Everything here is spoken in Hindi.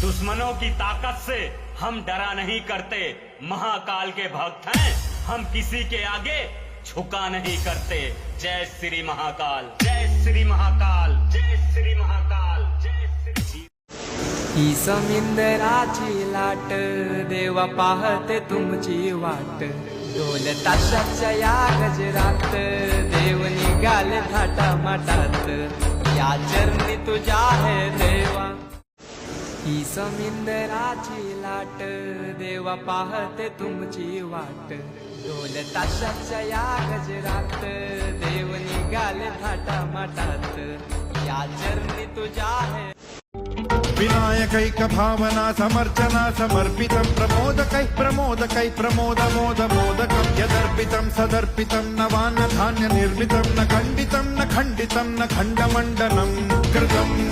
दुश्मनों की ताकत से हम डरा नहीं करते। महाकाल के भक्त हैं। हम किसी के आगे झुका नहीं करते। जय श्री महाकाल। जय श्री महाकाल। जय श्री महाकाल। जय श्री ही समिंदराची लाट, देवा पाहते तुमची वाट। या गजरात, देव निघाले थाटा माटात या चरणी तुझ्या आहे, देवा। ही समिंदराची लाट, देवा पाहते तुमची वाट. ढोल ताशाच्या या गजरात, देव निघाले थाटा माटात या चरणी तुझ्या आहे. विनायकैक भावना समर्चना समर्पितं, प्रमोदकै प्रमोदकै प्रमोदमोद मोदकं यदर्पितं सदर्पितं नवान्न धान्य निर्मितं न खण्डितं न खण्डितं, न खण्डमण्डनं कृतम्